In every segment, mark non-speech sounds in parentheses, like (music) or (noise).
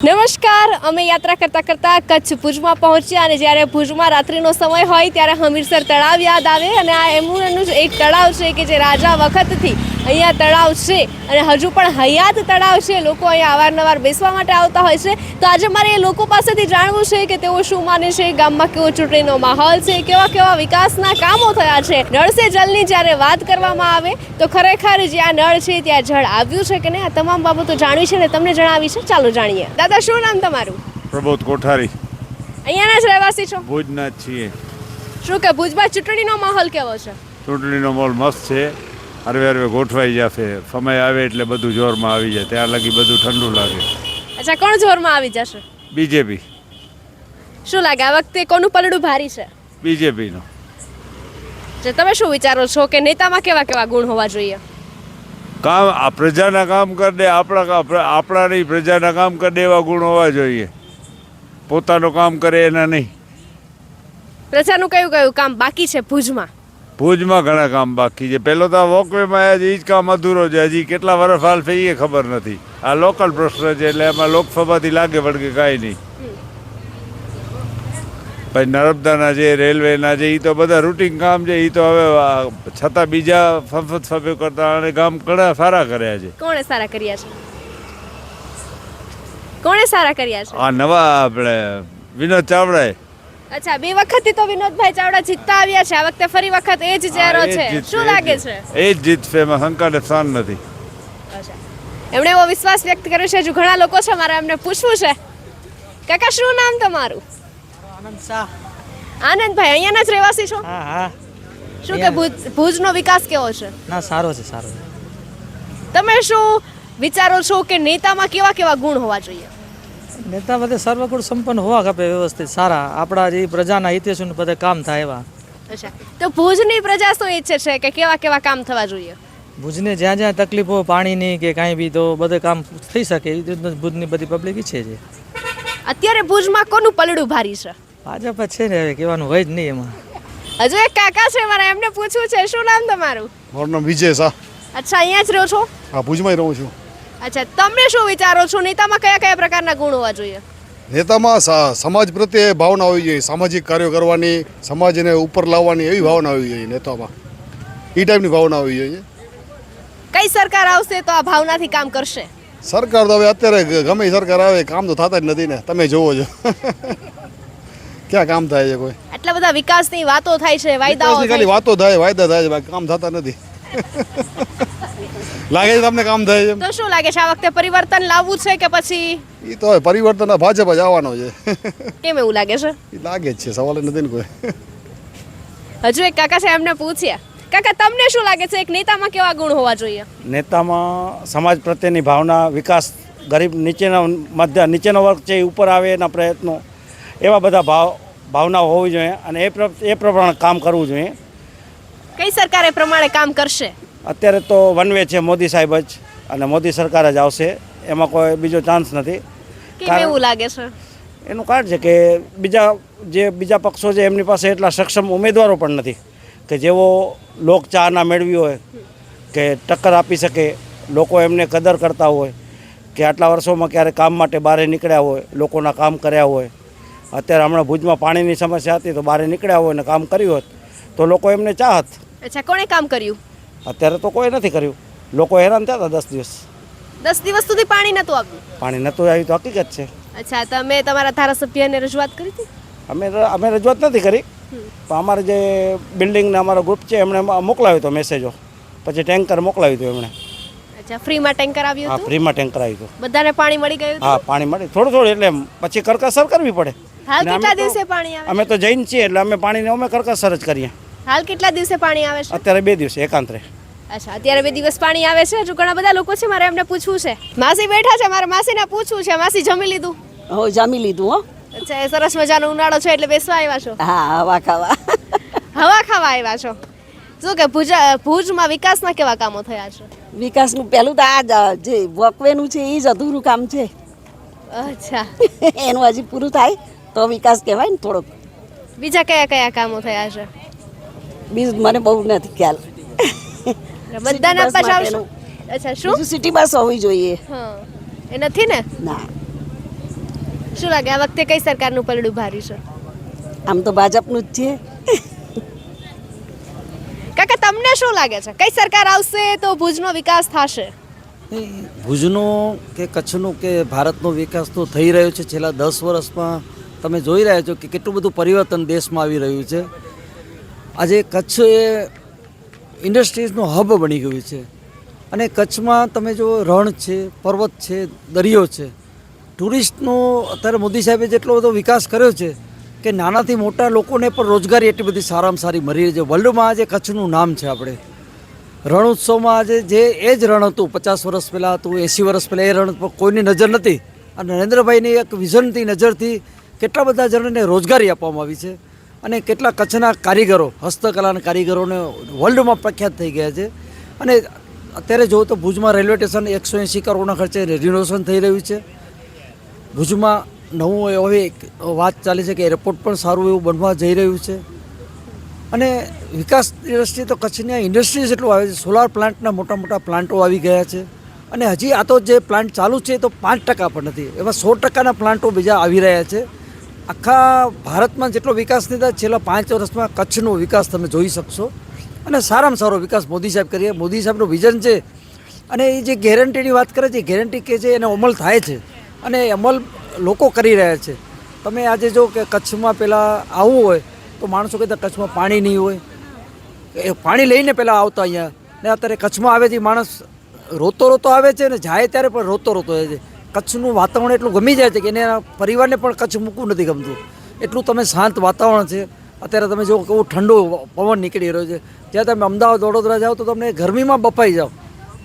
નમસ્કાર, અમે યાત્રા કરતા કરતા કચ્છ ભુજમાં પહોંચ્યા અને જ્યારે ભુજમાં રાત્રિનો સમય હોય ત્યારે હમીરસર તળાવ યાદ આવે અને આ એમનું જ એક તળાવ છે કે જે રાજા વખતથી અહીંયા તળાવ છે અને હજુ પણ હયાત તળાવ છે. લોકો અહીંયા અવારનવાર બેસવા માટે આવતા હોય છે. તો આજે મારે એ લોકો પાસેથી જાણવું છે કે તેઓ શું માને છે? ગામમાં કેવો ચૂંટણીનો માહોલ છે? કેવા કેવા વિકાસના કામો થયા છે? નળ સે જલની જ્યારે વાત કરવામાં આવે તો ખરેખર જ્યાં નળ છે ત્યાં જળ આવ્યું છે કે નહીં? આ તમામ બાબતો જાણવી છે ને તમને જણાવી છે. ચાલો જાણીએ. દાદા શું નામ તમારું? પ્રબોધ કોઠારી. અહીંયાના જ રહેવાસી છો? ભુજના જ છીએ. શું કે ભુજમાં ચૂંટણીનો માહોલ કેવો છે? ચૂંટણીનો મોલ મસ્ત છે. હરવે હરવે ગોઠવાઈ જશે. સમય આવે એટલે બધું જોરમાં આવી જાય. ત્યાં લગી બધું ઠંડુ લાગે. અચ્છા કોણ જોરમાં આવી જશે? બીજેપી. શું લાગે? આ વખતે કોનું પલડું ભારી છે? બીજેપીનો. જે તમે શું વિચારો છો કે નેતામાં કેવા કેવા ગુણ હોવા જોઈએ? કામ આ પ્રજાના કામ કરી દે આપણા આપણા નહીં પ્રજાના કામ કરી દે એવા ગુણ હોવા જોઈએ. પોતાનું કામ કરે એના નહીં. પ્રજાનું કયું કયું કામ બાકી છે ભુજમાં? ભુજમાં ઘણા કામ બાકી છે. પેલો તો વોકવેમાં આવ્યા છે એ જ કામ અધૂરો છે. હજી કેટલા વર્ષ હાલ થઈ એ ખબર નથી. આ લોકલ પ્રશ્ન છે એટલે એમાં લોકસભાથી લાગે વળગે કાંઈ નહીં. પછી નર્મદાના છે રેલવેના છે એ તો બધા રૂટિન કામ છે એ તો હવે છતાં બીજા સંસદ સભ્યો કરતા અને કામ ઘણા સારા કર્યા છે. કોણે સારા કર્યા છે? કોણે સારા કર્યા છે? આ નવા આપણે વિનોદ ચાવડાએ અચ્છા બે વખતથી તો વિનોદભાઈ ચાવડા જીતતા આવ્યા છે. આ વખતે ફરી વખત એ જ ચહેરો છે. શું લાગે છે? એ જ જીતશે એમાં શંકાને સ્થાન નથી. અચ્છા. એમણે એવો વિશ્વાસ વ્યક્ત કર્યો છે હજુ ઘણા લોકો છે મારે એમને પૂછવું છે. કાકા શું નામ તમારું? આનંદ શાહ. આનંદભાઈ અહીંયાના જ રહેવાસી છો? હા હા. શું કે ભુજ ભુજનો વિકાસ કેવો છે? ના સારો છે સારો છે. તમે શું વિચારો છો કે નેતામાં કેવા કેવા ગુણ હોવા જોઈએ? નેતા બધે સર્વગુણ સંપન્ન હોવા ખપે વ્યવસ્થિત સારા. આપણા જે પ્રજાના હિતેશુને બધે કામ થાય એવા. અચ્છા. તો ભુજની પ્રજા શું ઈચ્છે છે કે કેવા કેવા કામ થવા જોઈએ? ભુજને જ્યાં જ્યાં તકલીફો પાણીની કે કાંઈ બી તો બધે કામ થઈ શકે. એ ભુજની બધી પબ્લિક ઈચ્છે છે. અત્યારે ભુજમાં કોનું પલડું ભારી છે? ભાજપ જ છે ને હવે કહેવાનું હોય જ નહીં એમાં. હજુ એક કાકા છે મારે એમને પૂછવું છે શું નામ તમારું? મારું નામ વિજય શાહ. અચ્છા અહીંયા જ રહો છો? હા ભુજમાં રહું છું. અચ્છા તમે શું વિચારો છો? નેતામાં કયા કયા પ્રકારના ગુણ હોવા જોઈએ? નેતામાં સમાજ પ્રત્યે ભાવના હોવી જોઈએ સામાજિક કાર્યો કરવાની સમાજને ઉપર લાવવાની એવી ભાવના હોવી જોઈએ નેતામાં. એ ટાઈપની ભાવના હોવી જોઈએ. કઈ સરકાર આવશે તો આ ભાવનાથી કામ કરશે? સરકાર તો હવે અત્યારે ગમે સરકાર આવે કામ તો થતા જ નથી ને. તમે જોવો છો. (laughs) ક્યાં કામ થાય છે કોઈ? આટલા બધા વિકાસની વાતો થાય છે વાયદાઓ ખાલી વાતો થાય વાયદા થાય છે કામ થતા નથી. (laughs) લાગે છે તમને કામ થાય છે. તો શું લાગે છે આ વખતે પરિવર્તન લાવવું છે કે પછી? એ તો પરિવર્તન ભાજપ જ આવવાનો છે. કેમ એવું લાગે છે? એ લાગે જ છે સવાલ નથી ને કોઈ. હજુ એક કાકા સાહેબ એમને પૂછ્યા. કાકા તમને શું લાગે છે એક નેતામાં કેવા ગુણ હોવા જોઈએ? નેતામાં સમાજ પ્રત્યેની ભાવના વિકાસ ગરીબ નીચેના મધ્ય નીચેનો વર્ગ છે એ ઉપર આવે એના પ્રયત્નો એવા બધા ભાવ ભાવના હોવી જોઈએ અને એ એ પ્રમાણે કામ કરવું જોઈએ. કઈ સરકાર એ પ્રમાણે કામ કરશે? અત્યારે તો વન વે છે મોદી સાહેબ જ અને મોદી સરકાર જ આવશે એમાં કોઈ બીજો ચાન્સ નથી. કેમ કારણ- એવું લાગે છે? એનું કારણ છે કે બીજા જે બીજા પક્ષો છે એમની પાસે એટલા સક્ષમ ઉમેદવારો પણ નથી કે જેઓ લોક ચાહના મેળવી હોય કે ટક્કર આપી શકે લોકો એમને કદર કરતા હોય કે આટલા વર્ષોમાં ક્યારે કામ માટે બહાર નીકળ્યા હોય લોકોના કામ કર્યા હોય. અત્યારે હમણાં ભુજમાં પાણીની સમસ્યા હતી તો બહાર નીકળ્યા હોય અને કામ કર્યું હોત તો લોકો એમને ચાહત. અચ્છા કોણે કામ કર્યું? અત્યારે તો કોઈ નથી કર્યું. લોકો હેરાન થયા હતા દસ દિવસ. દસ દિવસ સુધી પાણી નહોતું આવ્યું? પાણી નહોતું આવ્યું તો હકીકત છે. અચ્છા તમે તમારા ધારાસભ્યને રજૂઆત કરી હતી? અમે અમે રજૂઆત નથી કરી. પણ અમારે જે બિલ્ડિંગને અમારો ગ્રુપ છે એમણે મોકલાવ્યો હતો મેસેજો પછી ટેન્કર મોકલાવ્યું હતું એમણે. અચ્છા ફ્રીમાં ટેન્કર આવ્યું હા ફ્રીમાં ટેન્કર આવ્યું હતું. બધાને પાણી મળી ગયું હા પાણી મળી. થોડું થોડું એટલે પછી કરકસર કરવી પડે. હાલ કેટલા દિવસે પાણી આવે? અમે તો જૈન છીએ એટલે અમે પાણીને અમે કરકસર જ કરીએ. હાલ કેટલા દિવસે પાણી આવે છે? અત્યારે બે દિવસે એકાંતરે. અચ્છા અત્યારે બે દિવસ પાણી આવે છે. હજુ ઘણા બધા લોકો છે મારે એમને પૂછવું છે. માસી બેઠા છે મારે માસીને પૂછવું છે. માસી જમી લીધું? હો જમી લીધું હો. અચ્છા એ સરસ મજાનો ઉનાળો છે એટલે બેસવા આવ્યા છો? હા હવા ખાવા. હવા ખાવા આવ્યા છો? શું કે ભુજ ભુજમાં વિકાસના કેવા કામો થયા છે? વિકાસનું પહેલું તો આ જે વોકવેનું છે એ જ અધૂરું કામ છે. અચ્છા. (laughs) એનું હજી પૂરું થાય તો વિકાસ કહેવાય ને થોડોક. બીજા કયા કયા કામો થયા છે? બીજું મને બહુ નથી ખ્યાલ. બધાના પછાવશો અચ્છા શું? બીજું સિટી બસ હોવી જોઈએ. એ નથી ને? ના. શું લાગે આ વખતે કઈ સરકારનું પલડું ભારી છે? આમ તો ભાજપનું જ છે. કાકા તમને શું લાગે છે? કઈ સરકાર આવશે તો ભુજનો વિકાસ થશે? ભુજનો કે કચ્છનો કે ભારતનો વિકાસ તો થઈ રહ્યો છે. છેલ્લા દસ વર્ષમાં તમે જોઈ રહ્યા છો કે કેટલું બધું પરિવર્તન દેશમાં આવી રહ્યું છે. આજે કચ્છ એ ઇન્ડસ્ટ્રીઝનું હબ બની ગયું છે. અને કચ્છમાં તમે જો રણ છે, પર્વત છે, દરિયો છે. ટુરિસ્ટનો અત્યારે મોદી સાહેબે જેટલો બધો વિકાસ કર્યો છે કે નાનાથી મોટા લોકોને પણ રોજગારી એટલી બધી સારામાં સારી મળી રહી છે. વર્લ્ડમાં આજે કચ્છનું નામ છે આપણે. રણ ઉત્સવમાં આજે જે એ જ રણ હતું, પચાસ વર્ષ પહેલાં હતું, એંસી વર્ષ પહેલાં એ રણ પર કોઈની નજર નથી. અને નરેન્દ્રભાઈની એક વિઝનથી, નજરથી કેટલા બધા જણને રોજગારી આપવામાં આવી છે. અને કેટલા કચ્છના કારીગરો, હસ્તકલાના કારીગરોને વર્લ્ડમાં પ્રખ્યાત થઈ ગયા છે. અને અત્યારે જોઉં તો ભુજમાં રેલવે સ્ટેશન એકસો એંસી કરોડના ખર્ચે રિનોવેશન થઈ રહ્યું છે. ભુજમાં નવું એવી એક વાત ચાલે છે કે એરપોર્ટ પણ સારું એવું બનવા જઈ રહ્યું છે. અને વિકાસ દ્રષ્ટિએ તો કચ્છની ઇન્ડસ્ટ્રીઝ એટલું આવે છે સોલાર પ્લાન્ટના મોટા મોટા પ્લાન્ટો આવી ગયા છે. અને હજી આ તો જે પ્લાન્ટ ચાલુ છે તો પાંચ ટકા પણ નથી, એમાં સો ટકાના પ્લાન્ટો બીજા આવી રહ્યા છે. આખા ભારતમાં જેટલો વિકાસ નહીં છેલ્લા પાંચ વર્ષમાં કચ્છનો વિકાસ તમે જોઈ શકશો. અને સારામાં સારો વિકાસ મોદી સાહેબ કરીએ. મોદી સાહેબનું વિઝન છે અને એ જે ગેરંટીની વાત કરે છે ગેરંટી કે છે એનો અમલ થાય છે અને અમલ લોકો કરી રહ્યા છે. તમે આજે જો કે કચ્છમાં પહેલાં આવવું હોય, તો માણસો કહેતા કચ્છમાં પાણી નહીં હોય. એ પાણી લઈને પહેલાં આવતા અહીંયા. ને અત્યારે કચ્છમાં આવે છે માણસ રોતો રોતો આવે છે ને જાય ત્યારે પણ રોતો રોતો જાય છે. કચ્છનું વાતાવરણ એટલું ગમી જાય છે કે એને પરિવારને પણ કચ્છ મૂકવું નથી ગમતું. એટલું તમે શાંત વાતાવરણ છે. અત્યારે તમે જો કેવું ઠંડુ પવન નીકળી રહ્યો છે. જ્યાં તમે અમદાવાદ, વડોદરા જાઓ તો તમને ગરમીમાં બફાઈ જાઓ.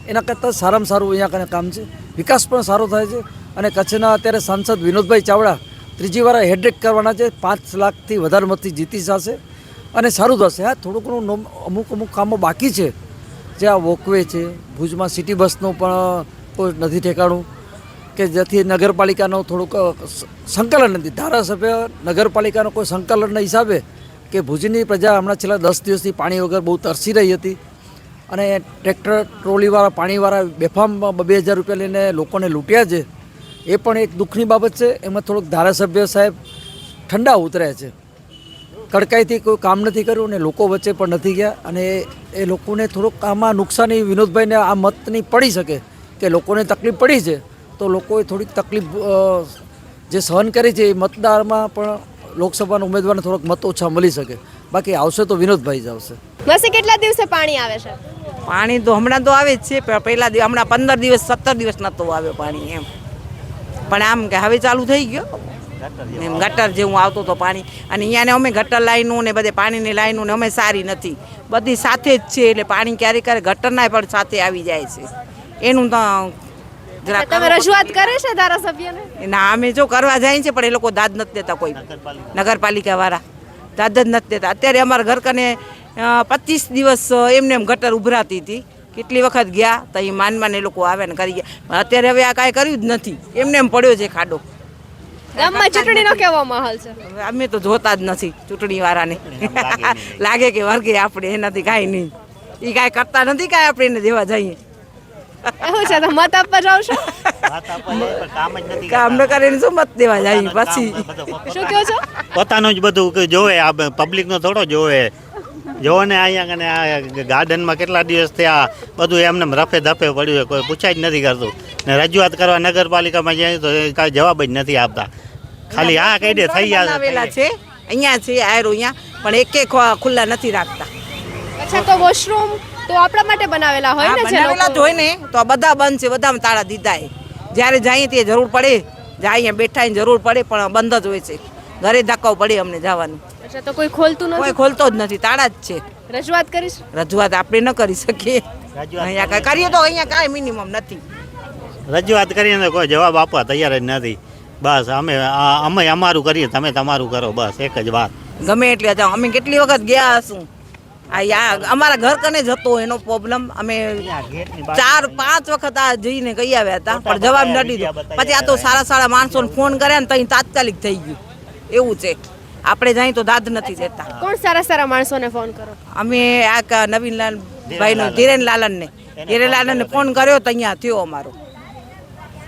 એના કરતાં સારામાં સારું અહીંયા કને કામ છે. વિકાસ પણ સારો થાય છે અને કચ્છના અત્યારે સાંસદ વિનોદભાઈ ચાવડા ત્રીજી વાર હેડ્રેક કરવાના છે. પાંચ લાખથી વધારે મતથી જીતી જશે અને સારું થશે. હા થોડું ઘણું અમુક અમુક કામો બાકી છે. જે આ વોકવે છે, ભુજમાં સિટી બસનું પણ કોઈ નથી ઠેકાણું. કે જેથી નગરપાલિકાનો થોડુંક સંકલન નથી. ધારાસભ્ય નગરપાલિકાનો કોઈ સંકલનના હિસાબે કે ભુજની પ્રજા હમણાં છેલ્લા દસ દિવસથી પાણી વગર બહુ તરસી રહી હતી અને ટ્રેક્ટર ટ્રોલીવાળા, પાણીવાળા બેફામ બે હજાર રૂપિયા લઈને લોકોને લૂંટ્યા છે, એ પણ એક દુઃખની બાબત છે. એમાં થોડુંક ધારાસભ્ય સાહેબ ઠંડા ઉતર્યા છે. કડકાઈથી કોઈ કામ નથી કર્યું અને લોકો વચ્ચે પણ નથી ગયા અને એ- લોકોને થોડુંક આમાં નુકસાની વિનોદભાઈને આ મતની પડી શકે કે લોકોને તકલીફ પડી છે. તો લોકોએ થોડીક તકલીફ જે સહન કરી છે એ મતદારમાં પણ લોકસભાના ઉમેદવારને થોડોક મત ઓછા મળી શકે. બાકી આવશે તો વિનોદભાઈ જ આવશે. બસ કેટલા દિવસે પાણી આવે છે? પાણી તો હમણાં તો આવે જ છે પણ પહેલા દિવસ હમણાં પંદર દિવસ સત્તર દિવસ તો આવ્યો પાણી એમ. પણ આમ કે હવે ચાલુ થઈ ગયો. એમ ગટર જેવું આવતું હતું પાણી. અને અહીંયાને અમે ગટર લાઈનો ને બધે પાણીની લાઈનો ને અમે સારી નથી. બધી સાથે જ છે એટલે પાણી ક્યારેક ક્યારેક ગટરના પણ સાથે આવી જાય છે. એનું તો જરાક તમે રજૂઆત કરે છે ધારાસભ્યને? ના અમે જો કરવા જાય છે પણ એ લોકો દાદ નથી દેતા કોઈ. નગરપાલિકા. વાળા દાદ જ નથી દેતા. અત્યારે અમારા ઘર કને પચીસ દિવસ એમને એમ ગટર ઉભરાતી હતી. કેટલી વખત ગયા તો એ માન માન એ લોકો આવે ને કરી ગયા. અત્યારે હવે આ કાંઈ કર્યું જ નથી. એમને એમ પડ્યો છે ખાડો. ગામમાં ચૂંટણીનો કેવો માહોલ છે? અમે તો જોતા જ નથી ચૂંટણી વાળાને (laughs) લાગે કે વર્ગે આપણે એનાથી કાંઈ નહીં. એ કાંઈ કરતા નથી કાંઈ આપણે એને દેવા જઈએ. એવું છે તો મત આપવા જાવ છો? કામ ન કરીને શું મત દેવા જાય પછી? શું કહો છો? પોતાનું જ બધું જોવે આ પબ્લિકનો થોડો જોવે. જોવો ને અહીંયા કને આ ગાર્ડનમાં કેટલા દિવસ થયા બધું એમને રફે ધફે પડ્યું છે કોઈ પૂછાય જ નથી કરતું. ને રજૂઆત કરવા નગરપાલિકામાં જાય તો કાંઈ જવાબ જ નથી આપતા. ખાલી આ કહી દે થઈ ગયા છે. અહીંયા છે આયરો અહીંયા પણ એક એક ખુલ્લા નથી રાખતા. અચ્છા તો વોશરૂમ તો આપણા માટે બનાવેલા હોય ને છે બનાવેલા જ હોય ને તો આ બધા બંધ છે બધામાં તાળા દીધા છે જ્યારે જઈએ તે જરૂર પડે જાય અહીંયા બેઠા જરૂર પડે પણ બંધ જ હોય છે. ઘરે ધક્કો પડે અમને જવાનું. અચ્છા તો કોઈ ખોલતું કોઈ નથી ખોલતો જ નથી તાળા જ છે. રજૂઆત કરીશ? રજૂઆત આપણે ન કરી શકીએ. અહીંયા કરીએ. તો અહીંયા કાંઈ મિનિમમ નથી. રજૂઆત કરીને કોઈ જવાબ આપવા તૈયાર જ નથી. બસ અમે અમે અમારું કરીએ તમે તમારું કરો બસ એક જ વાત. ગમે એટલે જાઓ અમે કેટલી વખત ગયા હશું? અમારા ઘર કને જતો એનો પ્રોબ્લેમ અમે ચાર પાંચ વખત આ જઈને કહી આવ્યા હતા પણ જવાબ ન દીધો. પછી આ તો સારા સારા માણસોને ફોન કર્યા ને તઈ તાત્કાલિક થઈ ગયું. એવું છે. આપણે જાય તો દાદ નથી દેતા. કોણ સારા સારા માણસોને ફોન કરો? અમે આ ક- નવીનલાલ ભાઈનો ધીરેન લાલનને ધીરેન લાલનને ફોન કર્યો તો અહીંયા થયો અમારો.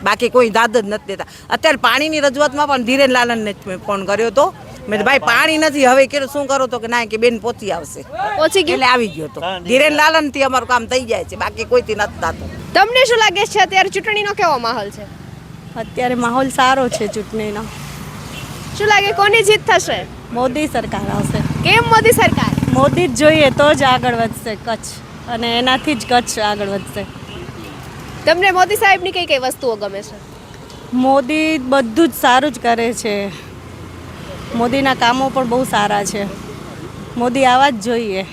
બાકી કોઈ દાદ જ નથી દેતા. અત્યારે પાણીની રજૂઆતમાં પણ ધીરેન લાલનને જ મેં ફોન કર્યો હતો મેં ભાઈ પાણી નથી હવે કે શું કરો તો કે ના કે બેન પોચી આવશે. પોચી ગયું? એટલે આવી ગયો તો. ધીરેન લાલનથી અમારું કામ થઈ જાય છે બાકી કોઈથી નથી થતું. તમને શું લાગે છે અત્યારે ચૂંટણીનો કેવો માહોલ છે? અત્યારે માહોલ સારો છે ચૂંટણીનો. શું લાગે કોની જીત થશે? મોદી સરકાર આવશે. કેમ મોદી સરકાર? મોદી જ જોઈએ તો જ આગળ વધશે કચ્છ. અને એનાથી જ કચ્છ આગળ વધશે. તમને મોદી સાહેબની કઈ કઈ વસ્તુઓ ગમે છે? મોદી બધું જ સારું જ કરે છે. મોદીના કામો પણ બહુ સારા છે. મોદી આવા જ જોઈએ.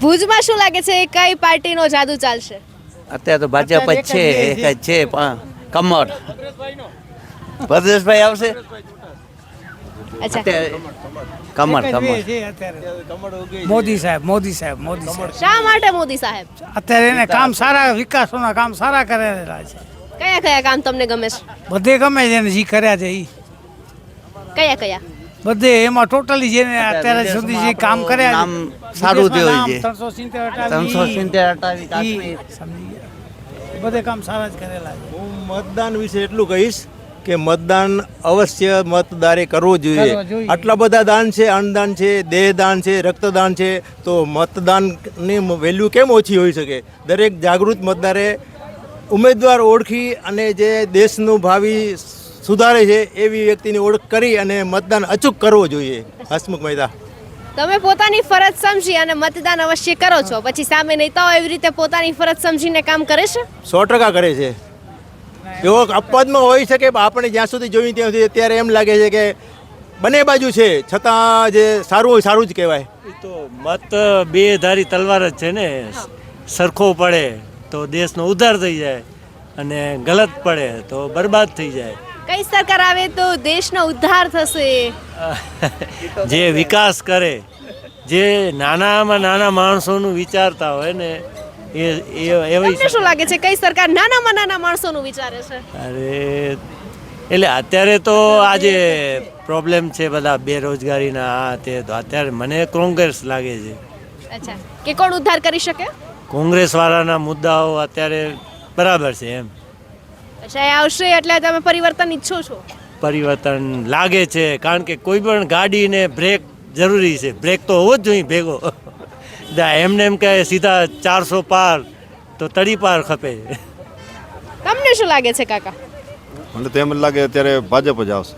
ભુજમાં શું લાગે છે? કઈ પાર્ટીનો જાદુ ચાલશે? અત્યારે તો ભાજપ જ છે એક જ છે પણ કમર ભદ્રેશભાઈ આવશે? અચ્છા. અત્યારે કમર કમર મોદી સાહેબ મોદી સાહેબ મોદી શા માટે મોદી સાહેબ? અત્યારે એને કામ સારા વિકાસોના કામ સારા કરેલા છે. કયા કયા કામ તમને ગમે છે? બધે ગમે છે એને જે કર્યા છે એ કયા કયા? બધે એમાં ટોટલી જેને અત્યારે સુધી જે કામ કર્યા નામ સારું થયું છે. ત્રણસો સિત્તેર ત્રણસો સિત્તેર બધે કામ સારા જ કરેલા છે. હું મતદાન વિશે એટલું કહીશ કે મતદાન અવશ્ય મતદારે કરવું જોઈએ. આટલા બધા દાન છે અન્નદાન છે દેહદાન છે રક્તદાન છે તો મતદાનની વેલ્યુ કેમ ઓછી હોઈ શકે? દરેક જાગૃત મતદારે ઉમેદવાર ઓળખી અને જે દેશનું ભાવિ સુધારે છે એવી વ્યક્તિની ઓળખ કરી અને મતદાન અચૂક કરવો જોઈએ. હસમુખ મહેતા. તમે પોતાની ફરજ સમજી અને મતદાન અવશ્ય કરો છો. પછી સામે નેતાઓ એવી રીતે પોતાની ફરજ સમજીને કામ કરે છે? સો ટકા કરે છે. એવો અપવાદમાં હોઈ શકે પણ આપણે જ્યાં સુધી જોયું ત્યાં સુધી અત્યારે એમ લાગે છે કે બંને બાજુ છે. છતાં જે સારું હોય સારું જ કહેવાય. તો મત બે ધારી તલવાર જ છે ને. સરખો પડે તો દેશનો ઉદ્ધાર થઈ જાય અને ગલત પડે તો બરબાદ થઈ જાય. કઈ સરકાર આવે તો દેશનો ઉદ્ધાર થશે? (laughs) જે વિકાસ કરે જે નાનામાં નાના માણસોનું વિચારતા હોય ને એ એ એવી શું લાગે છે કઈ સરકાર નાનામાં નાના માણસોનું વિચારે છે? અરે એટલે અત્યારે તો આજે પ્રોબ્લેમ છે. બધા બેરોજગારીના આ તે તો અત્યારે મને કોંગ્રેસ લાગે છે. અચ્છા. કે કોણ ઉદ્ધાર કરી શકે? કોંગ્રેસ વાળાના મુદ્દાઓ અત્યારે બરાબર છે એમ. અચ્છા એ આવશે એટલે તમે પરિવર્તન ઈચ્છો છો? પરિવર્તન લાગે છે કારણ કે કોઈ પણ ગાડીને બ્રેક જરૂરી છે. બ્રેક તો હોવો જ જોઈએ ભેગો. (laughs) દા એમને એમ કહે સીધા ચારસો પાર તો તડી પાર ખપે. તમને શું લાગે છે કાકા? મને તો એમ જ લાગે અત્યારે ભાજપ જ આવશે.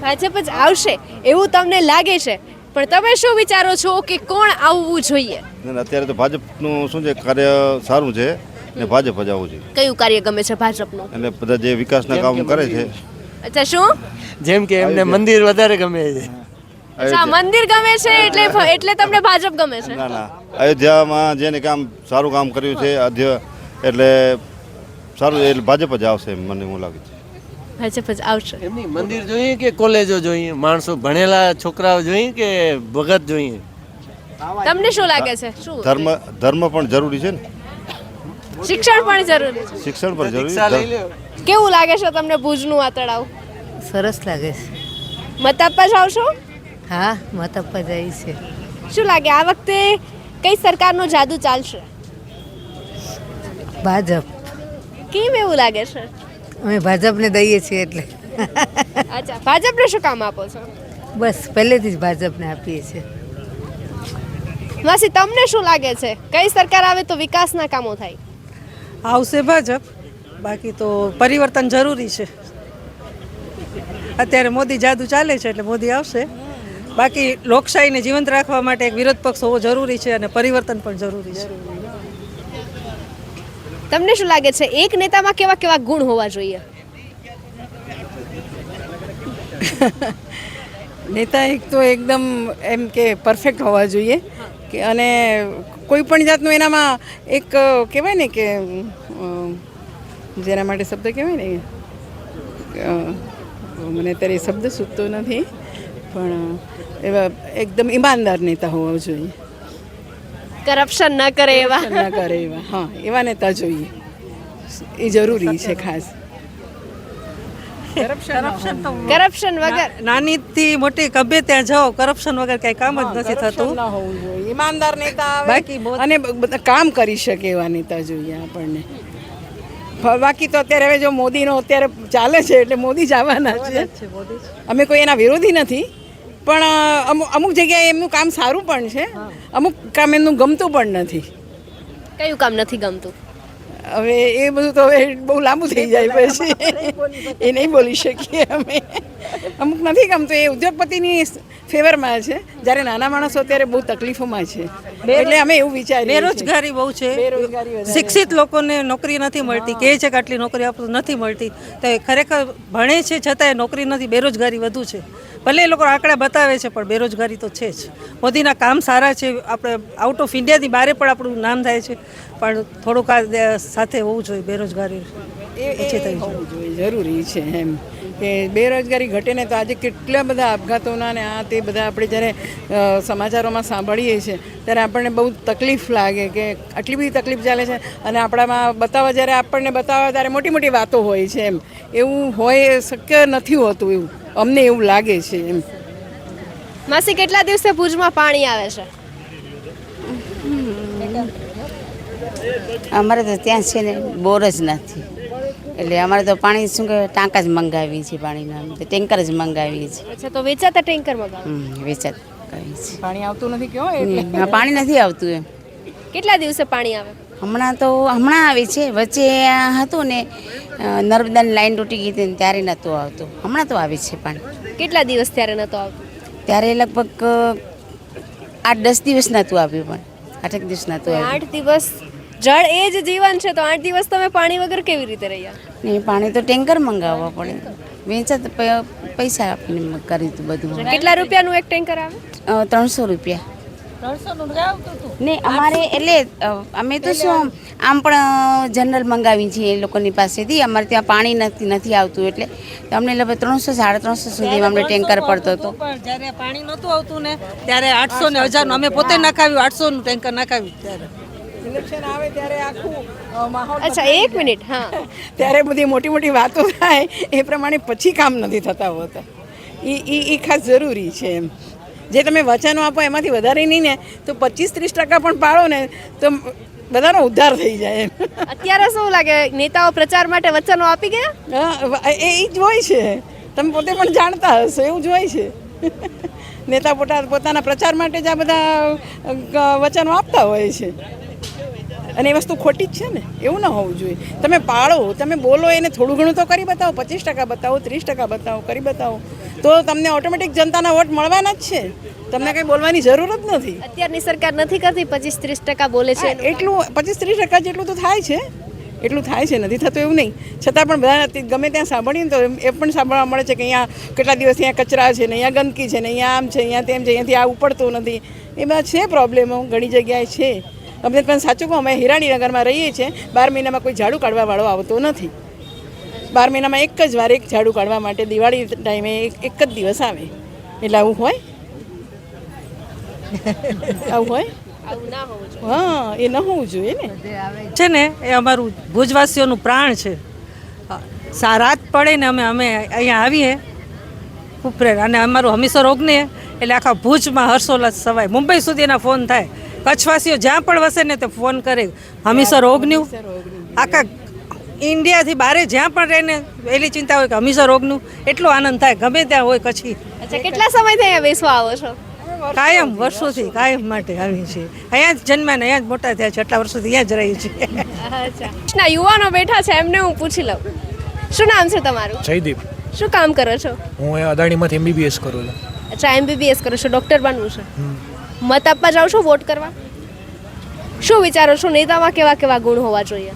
ભાજપ જ આવશે? એવું તમને લાગે છે? પણ તમે શું વિચારો છો કે કોણ આવવું જોઈએ? અત્યારે તો ભાજપનું શું છે કાર્ય સારું છે. ને ભાજપ જ આવવું જોઈએ કયું કાર્ય ગમે છે ભાજપનું? એટલે બધા જે વિકાસના કામ કરે છે. અચ્છા શું? જેમ કે એમને મંદિર વધારે ગમે છે. અચ્છા મંદિર ગમે છે એટલે એટલે તમને ભાજપ ગમે છે? ના ના. અયોધ્યામાં જેને કામ સારું કામ કર્યું છે અધ્ય એટલે સારું એટલે ભાજપ જ આવશે મને એવું લાગે છે. ભાજપ જ આવશે. એમની મંદિર જોઈએ કે કોલેજો જોઈએ? માણસો ભણેલા છોકરાઓ જોઈએ કે ભગત જોઈએ? તમને શું લાગે છે? શું? ધર્મ ધર્મ પણ જરૂરી છે ને? શિક્ષણ પણ જરૂરી છે. શિક્ષણ પણ જરૂરી કેવું લાગે છે તમને ભુજનું આ તળાવ? સરસ લાગે છે. મત આપવા જાવ છો? હા મત આપવા જાય છે. શું લાગે? આ વખતે કઈ સરકારનો જાદુ ચાલશે? ભાજપ. કેમ એવું લાગે છે? અમે ભાજપને દઈએ છીએ એટલે. અચ્છા ભાજપને શું કામ આપો છો? બસ પહેલેથી જ ભાજપને આપીએ છીએ. માસી તમને શું લાગે છે? કઈ સરકાર આવે તો વિકાસના કામો થાય? આવશે ભાજપ. બાકી તો પરિવર્તન જરૂરી છે. અત્યારે મોદી જાદુ ચાલે છે એટલે મોદી આવશે. બાકી લોકશાહીને જીવંત રાખવા માટે એક વિરોધ પક્ષ હોવો જરૂરી છે અને પરિવર્તન પણ જરૂરી છે. તમને શું લાગે છે એક નેતામાં કેવા કેવા ગુણ હોવા જોઈએ? નેતા એક તો એકદમ એમ કે પરફેક્ટ હોવા જોઈએ. કે અને કોઈ પણ જાતનું એનામાં એક કહેવાય ને કે જેના માટે શબ્દ કહેવાય ને મને અત્યારે શબ્દ સૂચતો નથી પણ એવા એકદમ ઈમાનદાર નેતા હોવા જોઈએ. કરપ્શન ન કરે એવા. ન કરે એવા. હા એવા નેતા જોઈએ. એ જરૂરી છે ખાસ. કરપ્શન વગર. નાનીથી મોટી કભે ત્યાં જાઓ કરપ્શન વગર કઈ કામ જ નથી થતું. ઈમાનદાર નેતા બાકી અને બધા કામ કરી શકે એવા નેતા જોઈએ આપણને. બાકી તો અત્યારે હવે જો મોદીનો અત્યારે ચાલે છે એટલે મોદી જ આવવાના છે. અમે કોઈ એના વિરોધી નથી પણ અમુક અમુક જગ્યાએ એમનું કામ સારું પણ છે. અમુક કામ એમનું ગમતું પણ નથી. કયું કામ નથી ગમતું? હવે એ બધું તો હવે બહુ લાંબુ થઈ જાય પછી. એ નહીં બોલી શકીએ અમે. (laughs) અમુક નથી ગમતું એ ઉદ્યોગપતિની ફેવરમાં છે. જ્યારે નાના માણસો અત્યારે બહુ તકલીફોમાં છે. એટલે અમે એવું વિચારીએ બેરોજગારી બહુ છે. શિક્ષિત લોકોને નોકરી નથી મળતી. કહે છે કે આટલી નોકરી આપણને નથી મળતી. તો એ ખરેખર ભણે છે છતાંય નોકરી નથી બેરોજગારી વધુ છે. ભલે એ લોકો આંકડા બતાવે છે પણ બેરોજગારી તો છે જ. મોદીના કામ સારા છે. આપણે આઉટ ઓફ ઇન્ડિયાથી બારે પણ આપણું નામ થાય છે. પણ થોડુંક આ સાથે હોવું જોઈએ. બેરોજગારી ઓછી થઈ જરૂરી છે એમ. કે બેરોજગારી ઘટે ને તો આજે કેટલા બધા આપઘાતોના ને આ તે બધા આપણે જ્યારે સમાચારોમાં સાંભળીએ છીએ ત્યારે આપણને બહુ તકલીફ લાગે કે આટલી બધી તકલીફ ચાલે છે અને આપણામાં બતાવવા જ્યારે આપણને બતાવવા ત્યારે મોટી મોટી વાતો હોય છે એમ. એવું હોય એ શક્ય નથી હોતું એવું. અમને એવું લાગે છે એમ. માસી કેટલા દિવસે ભુજમાં પાણી આવે છે? અમારે તો ત્યાં છે ને બોર જ નથી. એટલે અમારે તો પાણી શું કે ટાંકા જ મંગાવીએ છીએ પાણીના. અમે ટેન્કર જ મંગાવીએ છીએ. અચ્છા તો વેચાતા ટેન્કર મંગાવીએ વેચાતા પાણી આવતું નથી કયો એટલે પાણી નથી આવતું એમ. કેટલા દિવસે પાણી આવે? હમણાં તો હમણાં આવે છે. વચ્ચે હતું ને નર્મદાની લાઈન તૂટી ગઈ હતી ને ત્યારે નહોતું આવતું. હમણાં તો આવે છે પાણી. કેટલા દિવસ ત્યારે નહોતું આવતું? ત્યારે લગભગ આઠ દસ દિવસ નહોતું આવ્યું પણ. આઠેક દિવસ નહોતું આવ્યું. આઠ દિવસ જળ એ જ જીવન છે તો આઠ દિવસ તમે પાણી વગર કેવી રીતે રહ્યા? નહીં પાણી તો ટેન્કર મંગાવવા પડે. વેચાત પૈસા આપીને કરી બધું. કેટલા રૂપિયાનું એક ટેન્કર આવે? ત્રણસો રૂપિયા. ને અમારે એટલે અમે તો શું આમ પણ જનરલ મંગાવી છીએ એ લોકોની પાસેથી. અમારે ત્યાં પાણી નથી નથી આવતું એટલે. અમને લગભગ ત્રણસો સાડા ત્રણસો સુધીમાં અમને ટેન્કર પડતો હતો. જ્યારે પાણી નહોતું આવતું ને ત્યારે આઠસો ને હજારનું અમે પોતે નખાવ્યું આઠસોનું ટેન્કર નાખાવ્યું ત્યારે. ઇલેક્શન આવે ત્યારે આખું માહોલ અચ્છા એક મિનિટ હા. (laughs) ત્યારે બધી મોટી મોટી વાતો થાય એ પ્રમાણે પછી કામ નથી થતા હોતા. એ એ એ ખાસ જરૂરી છે એમ. જે તમે વચનો આપો એમાંથી વધારે નહીં ને તો પચીસ ત્રીસ ટકા પણ પાડો ને તો બધાનો ઉદ્ધાર થઈ જાય (laughs) અત્યારે શું લાગે નેતાઓ પ્રચાર માટે વચનો આપી ગયા? એ જ હોય છે. તમે પોતે પણ જાણતા હશો એવું જ હોય છે. (laughs) નેતા પોતા પોતાના પ્રચાર માટે જ આ બધા વચનો આપતા હોય છે. અને એ વસ્તુ ખોટી જ છે ને એવું ના હોવું જોઈએ. તમે પાળો તમે બોલો એને થોડું ઘણું તો કરી બતાવો પચીસ ટકા બતાવો ત્રીસ ટકા બતાવો કરી બતાવો. તો તમને ઓટોમેટિક જનતાના વોટ મળવાના જ છે. તમને કંઈ બોલવાની જરૂર જ નથી. અત્યારની સરકાર નથી કરતી પચીસ ત્રીસ ટકા બોલે છે એટલું પચીસ ત્રીસ ટકા જેટલું તો થાય છે. એટલું થાય છે નથી થતું એવું નહીં. છતાં પણ બધા ગમે ત્યાં સાંભળીએ ને તો એ પણ સાંભળવા મળે છે કે અહીંયા કેટલા દિવસ અહીંયા કચરા છે ને અહીંયા ગંદકી છે ને અહીંયા આમ છે અહીંયા તેમ છે અહીંયાથી આ ઉપડતું નથી. એ બધા છે પ્રોબ્લેમો ઘણી જગ્યાએ છે. અમને પણ સાચું કહું, અમે હિરાણીનગરમાં રહીએ છીએ. બાર મહિનામાં કોઈ ઝાડુ કાઢવાવાળો આવતો નથી. બાર મહિનામાં એક જ વાર એક ઝાડુ કાઢવા માટે દિવાળી ટાઈમે એક જ દિવસ આવે. એટલે આવું હોય? આવું હોય? હા, એ ન હોવું જોઈએ ને. છે ને, એ અમારું ભુજવાસીઓનું પ્રાણ છે. રાત પડે ને અમે અમે અહીંયા આવીએ, ઉપરે અને અમારું હમીસર ઓગને એટલે આખા ભુજમાં હર્ષોલ્લાસ સવાય. મુંબઈ સુધી એના ફોન થાય. કચ્છવાસીઓ જ્યાં પણ વસે ને તે ફોન કરે. હમીસર ઓગન્યું આખા ઇન્ડિયાથી બારે જ્યાં પણ રહે ને એલી ચિંતા હોય કે હમીસર ઓગનું એટલો આનંદ થાય. ગમે ત્યાં હોય કચ્છી. અચ્છા કેટલા સમયથી અહીંયા બેસવા આવો છો? કાયમ વર્ષોથી કાયમ માટે આવી છે અહીંયા જ જન્મ્યા ને અહીંયા જ મોટા થયા છે. એટલા વર્ષોથી અહીંયા જ રહી છે અચ્છા. ના યુવાનો બેઠા છે એમને હું પૂછી લઉં. શું નામ છે તમારું? જયદીપ. શું કામ કરો છો? હું એ અદાણીમાંથી એમબીબીએસ કરું છું. અચ્છા એમબીબીએસ કરો છો ડૉક્ટર બનવું છે. મત આપવા જાઓ છો વોટ કરવા? શું વિચારો છો? નેતામાં કેવા કેવા ગુણ હોવા જોઈએ?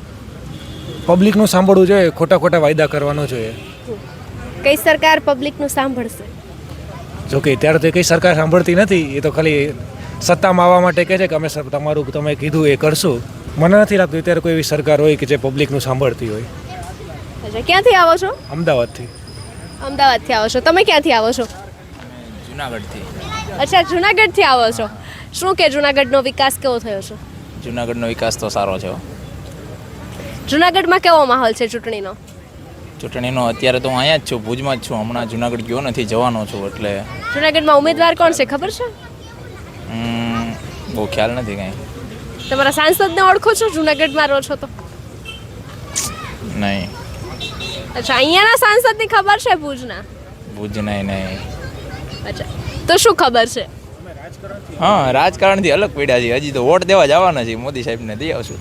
પબ્લિકનું સાંભળવું જોઈએ ખોટા ખોટા વાયદા કરવાનો જોઈએ. કઈ સરકાર પબ્લિકનું સાંભળશે? જો કે અત્યારે તો કઈ સરકાર સાંભળતી નથી એ તો ખાલી સત્તામાં આવવા માટે કહે છે કે અમે તમારું તમે કીધું એ કરશું. મને નથી લાગતું અત્યારે કોઈ એવી સરકાર હોય કે જે પબ્લિકનું સાંભળતી હોય. અચ્છા ક્યાંથી આવો છો? અમદાવાદથી. અમદાવાદથી આવો છો. તમે ક્યાંથી આવો છો? જુનાગઢથી. અચ્છા જુનાગઢથી આવો છો. શું કે જુનાગઢનો વિકાસ કેવો થયો છે? જુનાગઢનો વિકાસ તો સારો છે. જુનાગઢમાં કેવો માહોલ છે ચૂંટણીનો? ચૂંટણીનો અત્યારે તો હું અહીંયા જ છું ભુજમાં જ છું. હમણાં જુનાગઢ ગયો નથી જવાનો છું એટલે. જુનાગઢમાં ઉમેદવાર કોણ છે ખબર છે? બહુ ખ્યાલ નથી કાંઈ. તમારા સાંસદને ઓળખો છો? જુનાગઢમાં રહો છો તો? નહીં. અચ્છા અહીંયાના સાંસદની ખબર છે ભુજના? ભુજ નહીં નહીં. અચ્છા. તો શું ખબર છે? હા રાજકારણથી અલગ પડ્યા છે હજી તો વોટ દેવા જવાના છે મોદી સાહેબને દઈ આવશું.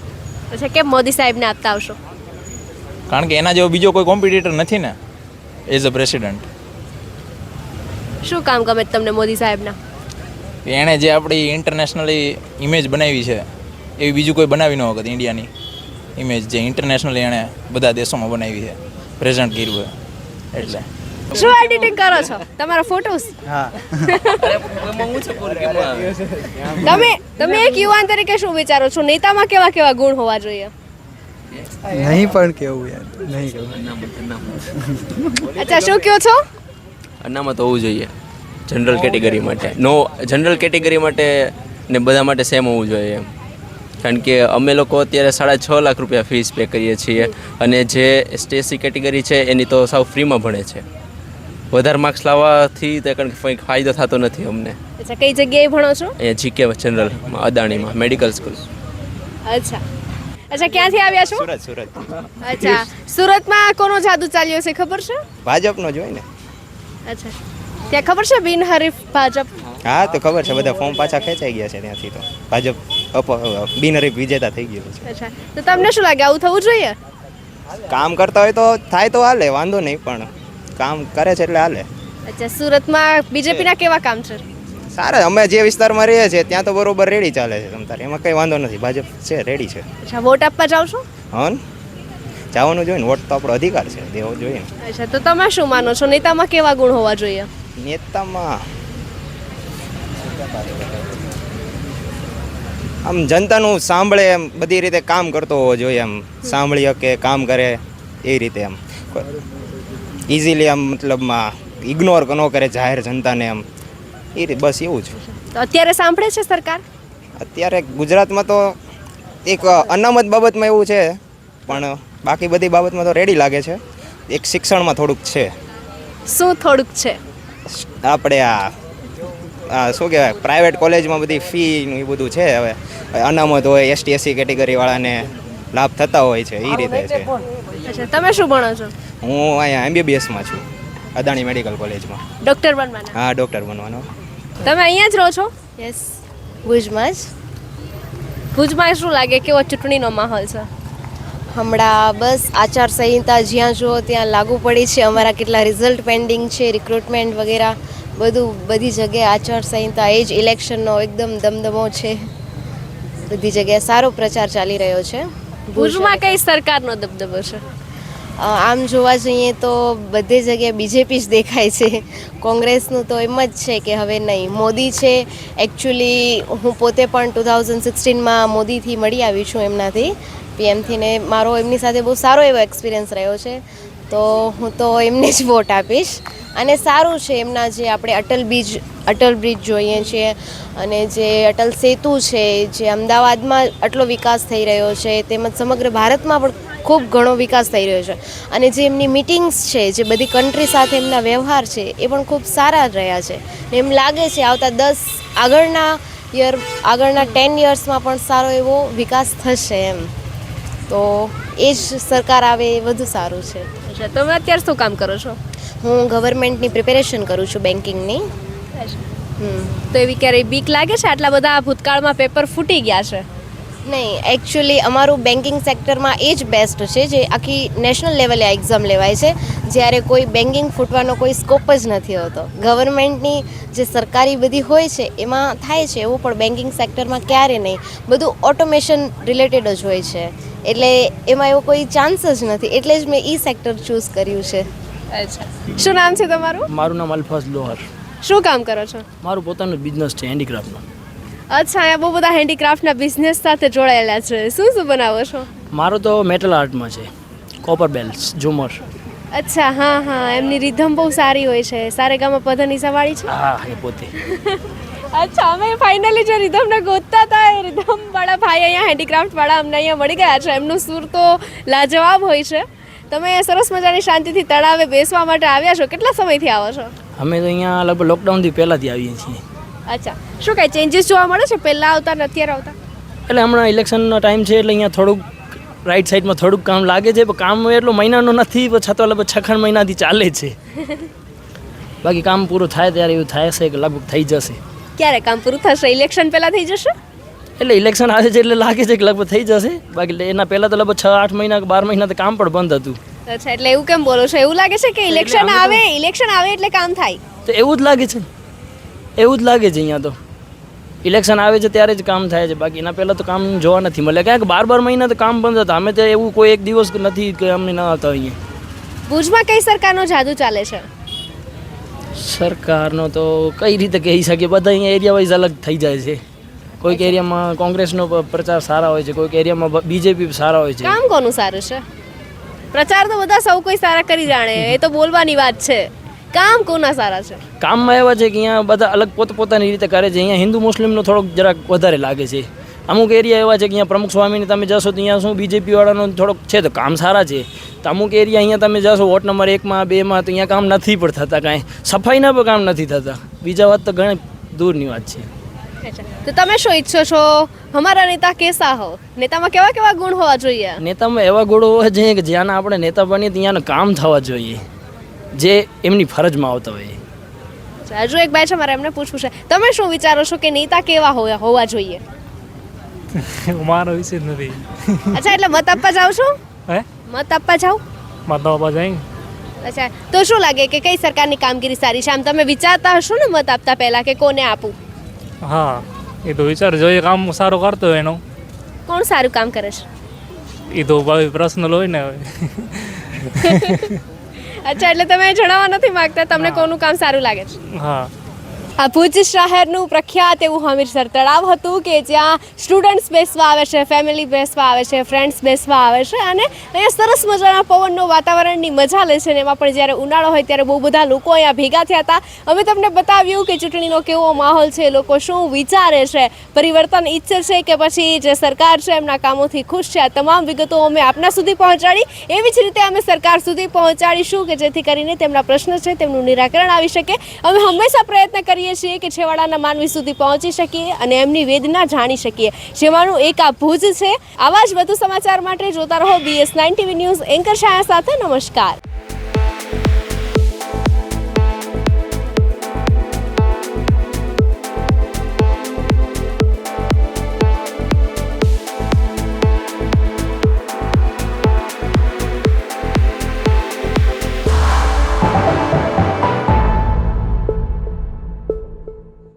અચ્છા કેમ મોદી સાહેબને આપતા આવશો? કારણ કે એના જેવો બીજો કોઈ કોમ્પિટિટર નથી ને એઝ અ પ્રેસિડન્ટ શું કામ ગમે તમને મોદી સાહેબના? એણે જે આપણી ઇન્ટરનેશનલી ઇમેજ બનાવી છે એવી બીજું કોઈ બનાવી ન વખત ઇન્ડિયાની ઇમેજ જે ઇન્ટરનેશનલી એણે બધા દેશોમાં બનાવી છે પ્રેઝન્ટ કર્યું છે એટલે. શું એડિટિંગ કરો છો તમારા ફોટોસ તમે તમે એક યુવાન તરીકે શું વિચારો છો? નેતામાં કેવા કેવા ગુણ હોવા જોઈએ? નહીં પણ કેવું યાર નહીં કેવું. અચ્છા શું કહો છો? અનામત હોવું જોઈએ જનરલ કેટેગરી માટે. નો જનરલ કેટેગરી માટે ને બધા માટે સેમ હોવું જોઈએ એમ. કારણ કે અમે લોકો અત્યારે સાડા છ લાખ રૂપિયા ફીસ પે કરીએ છીએ અને જે એસટી કેટેગરી છે એની તો સાવ ફ્રીમાં ભણે છે. વધારે માર્ક્સ લાવવાથી તે કારણ કે કંઈ ફાયદો થતો નથી અમને. અચ્છા કઈ જગ્યાએ ભણો છો? અહીંયા જીકે જનરલ અદાણીમાં મેડિકલ સ્કૂલ અચ્છા. અચ્છા ક્યાંથી આવ્યા છો? સુરત સુરત. અચ્છા સુરતમાં કોનો જાદુ ચાલ્યો છે ખબર છે? ભાજપનો જ હોય ને. અચ્છા. ત્યાં ખબર છે બિનહરીફ ભાજપ? હા તો ખબર છે બધા ફોર્મ પાછા ખેંચાઈ ગયા છે ત્યાંથી તો. ભાજપ બિન હરીફ વિજેતા થઈ ગયો છે. અચ્છા. તો તમને શું લાગે આવું થવું જોઈએ? કામ કરતા હોય તો થાય તો હાલે વાંધો નહીં પણ કામ કરે છે એટલે હાલે. અચ્છા સુરતમાં બીજેપીના કેવા કામ છે? સારા અમે જે વિસ્તારમાં રહીએ છીએ ત્યાં તો બરોબર રેડી ચાલે છે તમ તારે. એમાં કંઈ વાંધો નથી. ભાજપ છે રેડી છે. અચ્છા વોટ આપવા જાવ છો? હન જવાનું જોઈએ ને. વોટ તો આપણો અધિકાર છે દેવો જોઈએ ને. અચ્છા તો તમે શું માનો છો? નેતામાં કેવા ગુણ હોવા જોઈએ? નેતામાં આમ જનતાનું સાંભળે એમ બધી રીતે કામ કરતો હોવો જોઈએ એમ. સાંભળી શકે કામ કરે એ રીતે એમ. ઇઝીલી આમ મતલબમાં ઇગ્નોર ન કરે જાહેર જનતાને એમ એ રીતે બસ એવું જ. તો અત્યારે સાંભળે છે સરકાર? અત્યારે ગુજરાતમાં તો એક અનામત બાબતમાં એવું છે પણ બાકી બધી બાબતમાં તો રેડી લાગે છે. એક શિક્ષણમાં થોડુંક છે. શું થોડુંક છે? આપણે આ આ શું કહેવાય પ્રાઇવેટ કોલેજમાં બધી ફીનું એ બધું છે હવે. અનામત હોય એસટી એસસી કેટેગરીવાળાને લાભ થતા હોય છે એ રીતે છે અચ્છા તમે શું ભણો છો? હું અહીંયા એમબીબીએસમાં છું અદાણી મેડિકલ કોલેજમાં. ડોક્ટર બનવાના? હા ડૉક્ટર બનવાનો. તમે અહીંયા જ રહો છો? યસ ભુજમાં જ. ભુજમાં શું લાગે? કેવો ચૂંટણીનો માહોલ છે? હમણાં બસ આચારસંહિતા જ્યાં જુઓ ત્યાં લાગુ પડી છે. અમારા કેટલા રિઝલ્ટ પેન્ડિંગ છે રિક્રુટમેન્ટ વગેરે. બધું બધી જગ્યાએ આચારસંહિતા એ જ ઇલેક્શનનો એકદમ દમદમો છે. બધી જગ્યાએ સારો પ્રચાર ચાલી રહ્યો છે. ભુજમાં કઈ સરકારનો દબદબો છે? આમ જોવા જઈએ તો બધી જગ્યાએ બીજેપી જ દેખાય છે. કોંગ્રેસનું તો એમ જ છે કે હવે નહીં. મોદી છે એકચ્યુઅલી હું પોતે પણ ટુ થાઉઝન્ડ સિક્સટીનમાં મોદીથી મળી આવી છું એમનાથી. પીએમથી ને મારો એમની સાથે બહુ સારો એવો એક્સપિરિયન્સ રહ્યો છે. તો હું તો એમને જ વોટ આપીશ. અને સારું છે એમના જે આપણે અટલ બ્રિજ અટલ બ્રિજ જોઈએ છીએ અને જે અટલ સેતુ છે, જે અમદાવાદમાં આટલો વિકાસ થઈ રહ્યો છે, તેમજ સમગ્ર ભારતમાં પણ ખૂબ ઘણો વિકાસ થઈ રહ્યો છે. અને જે એમની મિટિંગ્સ છે, જે બધી કન્ટ્રી સાથે એમના વ્યવહાર છે, એ પણ ખૂબ સારા રહ્યા છે. એમ લાગે છે આવતા દસ આગળના યર આગળના ટેન યર્સમાં પણ સારો એવો વિકાસ થશે એમ. તો એ જ સરકાર આવે એ વધુ સારું છે. અચ્છા તમે અત્યારે શું કામ કરો છો? હું ગવર્મેન્ટની પ્રિપેરેશન કરું છું બેન્કિંગની તો એવી ક્યારેય બીક લાગે છે? આટલા બધા ભૂતકાળમાં પેપર ફૂટી ગયા છે? નહીં એકચ્યુઅલી અમારું બેન્કિંગ સેક્ટરમાં એ જ બેસ્ટ છે જે આખી નેશનલ લેવલે આ એક્ઝામ લેવાય છે. જ્યારે કોઈ બેન્કિંગ ફૂટવાનો કોઈ સ્કોપ જ નથી હોતો. ગવર્મેન્ટની જે સરકારી બધી હોય છે એમાં થાય છે એવું પણ બેન્કિંગ સેક્ટરમાં ક્યારે નહીં. બધું ઓટોમેશન રિલેટેડ જ હોય છે. એટલે એમાં એવો કોઈ ચાન્સ જ નથી. એટલે જ મેં ઈ સેક્ટર ચૂઝ કર્યું છે. અચ્છા. શું નામ છે તમારું? મારું નામ અલ્ફાઝ લોહર. શું કામ કરો છો? મારું પોતાનું બિઝનેસ છે હેન્ડીક્રાફ્ટનો અચ્છા અહીંયા બહુ બધા હેન્ડીક્રાફ્ટના બિઝનેસ સાથે જોડાયેલા છે. શું શું બનાવો છો? મારો તો મેટલ આર્ટમાં છે કોપર બેલ્સ ઝુમર. અચ્છા હા હા એમની રિધમ બહુ સારી હોય છે. સારેગામાં પધની સવાળી છે? હા એ પોતે. (laughs) અચ્છા અમે ફાઇનલી જે રિધમને ગોતતા હતા એ રિધમ વાળા ભાઈ અહીંયા હેન્ડીક્રાફ્ટ વાળા અમને અહીંયા મળી ગયા છે. એમનું સૂર તો લાજવાબ હોય છે. તમે સરસ મજાની શાંતિથી તળાવે બેસવા માટે આવ્યા છો. કેટલા સમયથી આવો છો? અમે તો અહીંયા લગભગ લોકડાઉનથી પહેલાંથી આવીએ છીએ. અચ્છા શું કાંઈ ચેન્જીસ જોવા મળે છે? પહેલાં આવતા ને અત્યારે આવતા? એટલે હમણાં ઇલેક્શનનો ટાઈમ છે એટલે અહીંયા થોડુંક રાઈટ સાઈડમાં થોડુંક કામ લાગે છે પણ કામ એટલો મહિનાનો નથી પણ છતાં લગભગ છખણ મહિનાથી ચાલે છે. (laughs) બાકી કામ પૂરું થાય ત્યારે એવું થાય છે કે લગભગ થઈ જશે. ક્યારે કામ પૂરું થશે? ઇલેક્શન પહેલા થઈ જશે? એટલે ઇલેક્શન આવે છે એટલે લાગે છે કે લગભગ થઈ જશે. બાકી એના પહેલાં તો લગભગ છ આઠ મહિના કે બાર મહિના તો કામ પણ બંધ હતું. અચ્છા એટલે એવું કેમ બોલો છો? એવું લાગે છે કે ઇલેક્શન આવે ઇલેક્શન આવે એટલે કામ થાય. તો એવું જ લાગે છે. એવું જ લાગે છે અહીંયા તો. ઇલેક્શન આવે છે ત્યારે જ કામ થાય છે. બાકી એના પહેલાં તો કામ જોવા નથી મળે કારણ કે બાર બાર મહિના તો કામ બંધ હતા. અમે તો એવું કોઈ એક દિવસ નથી કે અમને ન હતા અહીંયા. ભુજમાં કઈ સરકારનો જાદુ ચાલે છે? સરકારનો તો કઈ રીતે કહી શકીએ? બધા અહીંયા એરિયા વાઇઝ અલગ થઈ જાય છે. કોઈક એરિયામાં કોંગ્રેસનો પ્રચાર સારા હોય છે કોઈક એરિયામાં બીજેપી સારા હોય છે. કામ કોનું સારું છે? પ્રચાર તો બધા સૌ કોઈ સારા કરી જાણે એ તો બોલવાની વાત છે. કામ કોના સારા છે? કામમાં એવા છે કે અહીંયા બધા અલગ પોતપોતાની રીતે કરે છે. અહીંયા હિન્દુ મુસ્લિમનો થોડોક જરાક વધારે લાગે છે. અમુક એરિયા એવા છે કે અહીંયા પ્રમુખ સ્વામીને તમે જશો તો અહીંયા શું બીજેપી વાળાનો થોડોક છે તો કામ સારા છે. તો અમુક એરિયા અહીંયા તમે જશો વોટ નંબર એકમાં બેમાં તો અહીંયા કામ નથી પણ થતા કાંઈ. સફાઈના પણ કામ નથી થતા. બીજા વાત તો ઘણી દૂરની વાત છે. તો તમે શું ઈચ્છો છો? અમારા નેતા કેસા હો? નેતામાં કેવા કેવા ગુણ હોવા જોઈએ? નેતામાં એવા ગુણો હોવા જોઈએ કે જ્યાંના આપણે નેતા બનીએ ત્યાંનું કામ થવા જોઈએ. જે એમની ફરજમાં આવતા હોય. હજુ એક ભાઈ છે મારે એમને પૂછવું છે. તમે શું વિચારો છો કે નેતા કેવા હોવા જોઈએ? (laughs) મારો વિશે જ નથી. અચ્છા એટલે મત આપવા જાવ છો? હે? મત આપવા જાવ? મત આપવા જાય. અચ્છા તો શું લાગે કે કઈ સરકારની કામગીરી સારી છે? આમ તમે વિચારતા હશો ને મત આપતા પહેલા કે કોને આપું? હા એ તો વિચાર જોઈએ કામ સારું કરતો હોય એનો. કોણ સારું કામ કરે છે? એ તો ભાઈ પર્સનલ હોય ને હવે (laughs) અચ્છા એટલે તમે જણાવવા નથી માંગતા તમને કોનું કામ સારું લાગે છે? હા. આ ભુજ શહેરનું પ્રખ્યાત એવું હમીરસર તળાવ હતું કે જ્યાં સ્ટુડન્ટ્સ બેસવા આવે છે, ફેમિલી બેસવા આવે છે, ફ્રેન્ડ્સ બેસવા આવે છે અને અહીંયા સરસ મજાના પવનનો વાતાવરણની મજા લે છે અને એમાં પણ જ્યારે ઉનાળો હોય ત્યારે બહુ બધા લોકો અહીંયા ભેગા થયા હતા. અમે તમને બતાવ્યું કે ચૂંટણીનો કેવો માહોલ છે, લોકો શું વિચારે છે, પરિવર્તન ઈચ્છે છે કે પછી જે સરકાર છે એમના કામોથી ખુશ છે, આ તમામ વિગતો અમે આપના સુધી પહોંચાડી. એવી જ રીતે અમે સરકાર સુધી પહોંચાડીશું કે જેથી કરીને તેમના પ્રશ્ન છે તેમનું નિરાકરણ આવી શકે. અમે હંમેશા પ્રયત્ન કરીએ છીએ કે છેવાડાના માનવી સુધી પહોંચી શકીએ અને એમની વેદના જાણી શકીએ. જેમાંનું એક આ ભુજ છે. આવા જ વધુ સમાચાર માટે જોતા રહો B S nine TV news anchor Chhaya સાથે. નમસ્કાર.